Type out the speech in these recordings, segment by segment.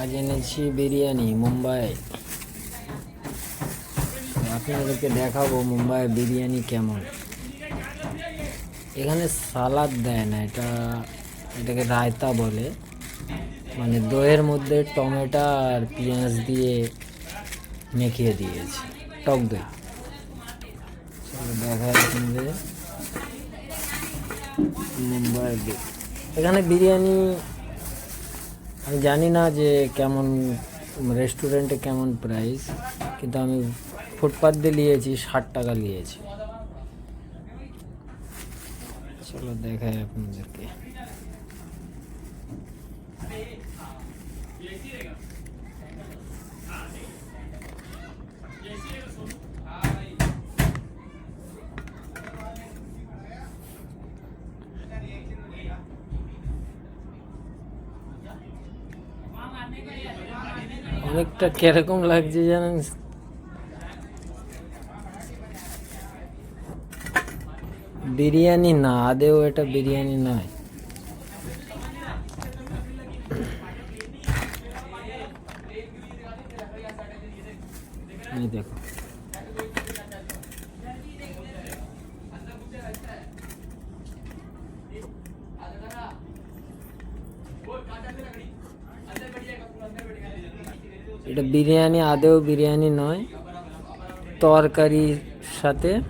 আজ এনেছি বিরিয়ানি, মুম্বাই। আপনাদেরকে দেখাবো মুম্বাই বিরিয়ানি কেমন। এখানে সালাদ দেয় না, এটা এটাকে রায়তা বলে। মানে দইয়ের মধ্যে টমেটো আর পেঁয়াজ দিয়ে মেখিয়ে দিয়েছে, টক দই। দেখা মুম্বাই এখানে বিরিয়ানি আমি জানি না যে কেমন রেস্টুরেন্টে কেমন প্রাইস কিন্তু আমি ফুটপাথ দিয়ে নিয়েছি, ষাট টাকা নিয়েছি। চলো দেখাই আপনাদেরকে। অনেকটা কীরকম লাগছে জানেন? বিরিয়ানি না আদেও এটা বিরিয়ানি নয়। দেখো। এটা বিরিয়ানি, আদেও বিরিয়ানি নয়। তরকারির সাথে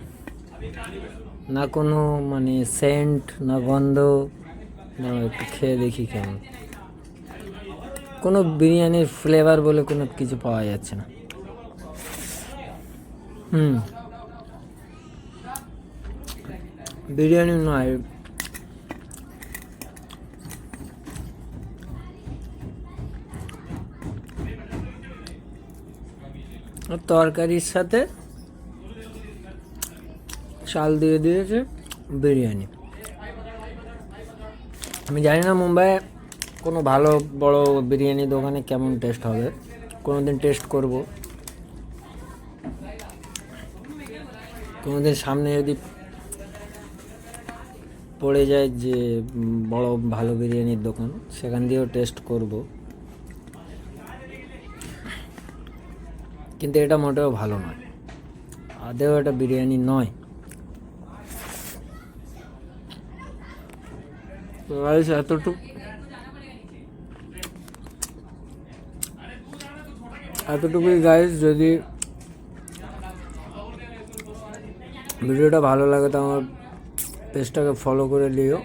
না কোনো মানে সেন্ট, না গন্ধ, না একটু খেয়ে দেখি কেমন। কোনো বিরিয়ানির ফ্লেভার বলে কোনো কিছু পাওয়া যাচ্ছে না। হুম। বিরিয়ানি নয় তরকারির সাথে চাল দিয়ে দিয়েছে, বিরিয়ানি। আমি জানি না মুম্বাইয়ে কোনো ভালো, বড় বিরিয়ানি দোকানে কেমন টেস্ট হবে। কোনো দিন টেস্ট করব। কোনো দিন সামনে যদি পড়ে যায় যে বড় ভালো বিরিয়ানির দোকান, সেখান দিয়েও টেস্ট করব। কিন্তু এটা মোটেও ভালো নয়। আদেও এটা বিরিয়ানি নয়। এতটুকু। এতটুকুই গাইস যদি ভিডিওটা ভালো লাগে, তো আমার পেজটাকে ফলো করে নিও